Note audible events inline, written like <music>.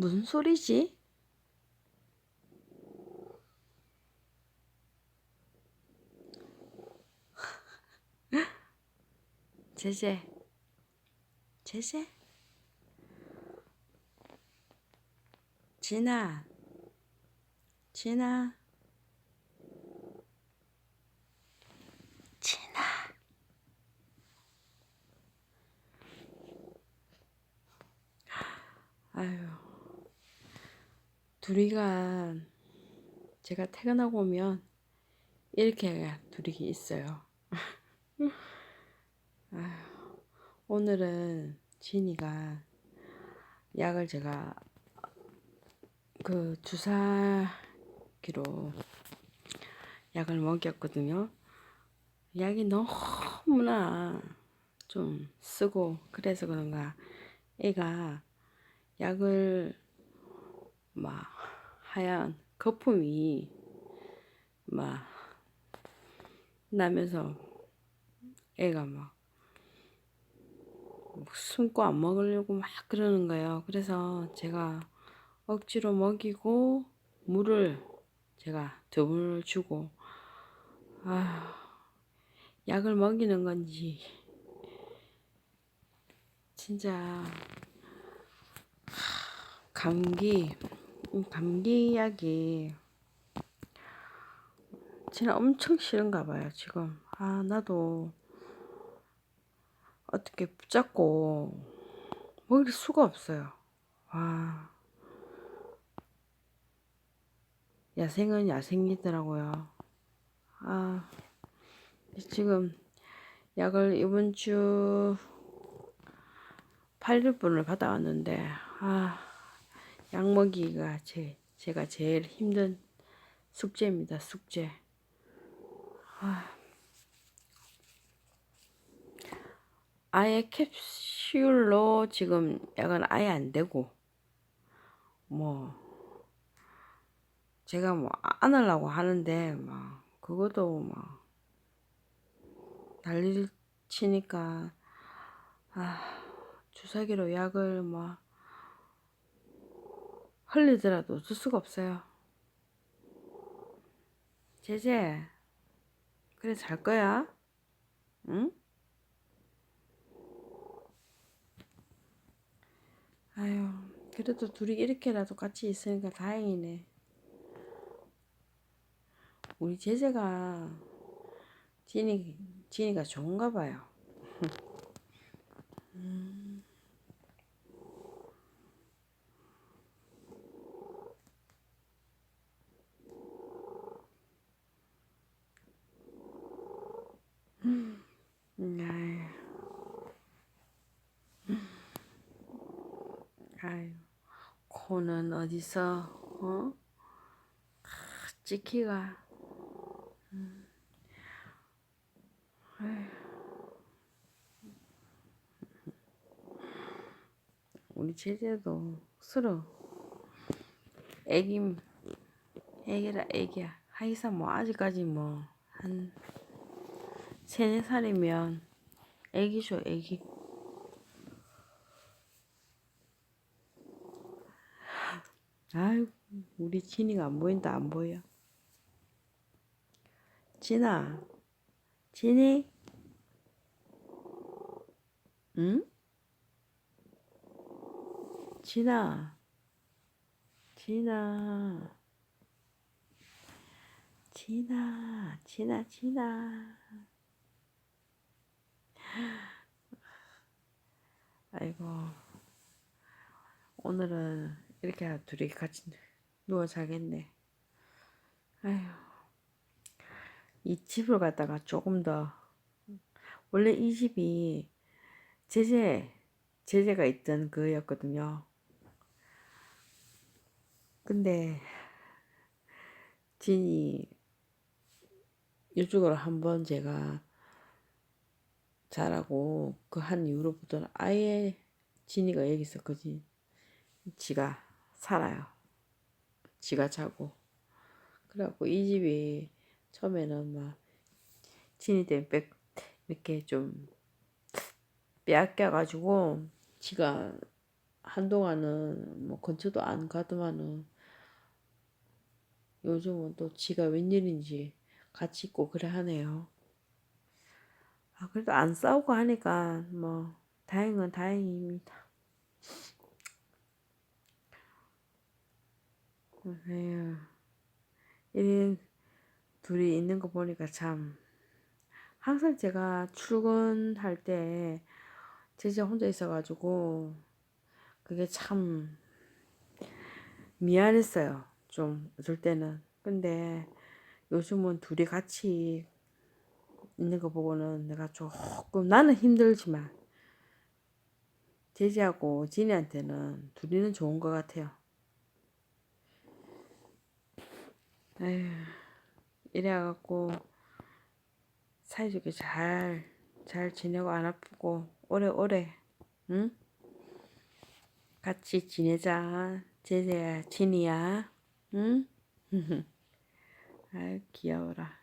무슨 소리지? <laughs> 제제, 제제, 진아, 진아, 진아. 아유, 둘이가 제가 퇴근하고 오면 이렇게 둘이 있어요. <laughs> 오늘은 진이가 약을 제가 그 주사기로 약을 먹였거든요. 약이 너무나 좀 쓰고 그래서 그런가 애가 약을 막 하얀 거품이 막 나면서 애가 막 숨고 안 먹으려고 막 그러는 거예요. 그래서 제가 억지로 먹이고 물을 제가 두 번을 주고 아 약을 먹이는 건지 진짜 감기 음, 감기 약이 진짜 엄청 싫은가 봐요 지금. 아 나도 어떻게 붙잡고 먹일 수가 없어요. 와. 야생은 야생이더라고요. 아 지금 약을 이번 주 8일분을 받아왔는데 아, 약 먹이기가 제, 제가 제일 힘든 숙제입니다. 숙제. 아, 아예 캡슐로 지금 약은 아예 안 되고 뭐 제가 뭐 안 하려고 하는데 막 그것도 막 난리 치니까 아 주사기로 약을 뭐 흘리더라도 어쩔 수가 없어요. 제제 그래 잘 거야? 응? 아유 그래도 둘이 이렇게라도 같이 있으니까 다행이네. 우리 제제가 진이 진이가 좋은가 봐요. <laughs> 음. 아유. 아유. 코는 어디서 어? 아, 찍히가. 음. 우리 제재도 서로 애기 애기라 애기야 하이사 뭐 아직까지 뭐 한 세네 살이면 애기죠 애기 아유 우리 진이가 안 보인다 안 보여 진아 진이 응? 진아, 진아, 진아, 진아, 진아. 아이고, 오늘은 이렇게 둘이 같이 누워 자겠네. 아휴, 이 집을 갖다가 조금 더, 원래 이 집이 제재, 제재가 있던 그였거든요. 근데 진이 이쪽으로 한번 제가 자라고 그 한 이후로부터는 아예 진이가 여기서 거지 지가 살아요. 지가 자고 그래갖고 이 집이 처음에는 막 진이 백 이렇게 좀 빼앗겨가지고 지가 한동안은 뭐 근처도 안 가더만은 요즘은 또 지가 웬일인지 같이 있고 그래 하네요. 아, 그래도 안 싸우고 하니까 뭐 다행은 다행입니다. 에휴, 이런 둘이 있는 거 보니까 참 항상 제가 출근할 때 제자 혼자 있어가지고 그게 참 미안했어요. 좀 어쩔 때는. 근데 요즘은 둘이 같이 있는 거 보고는 내가 조금 나는 힘들지만 제지하고 진이한테는 둘이는 좋은 것 같아요. 에휴, 이래갖고 사이좋게 잘, 잘 지내고 안 아프고 오래오래, 응? 같이 지내자. 제재야, 진이야, 응? <laughs> 아유, 귀여워라.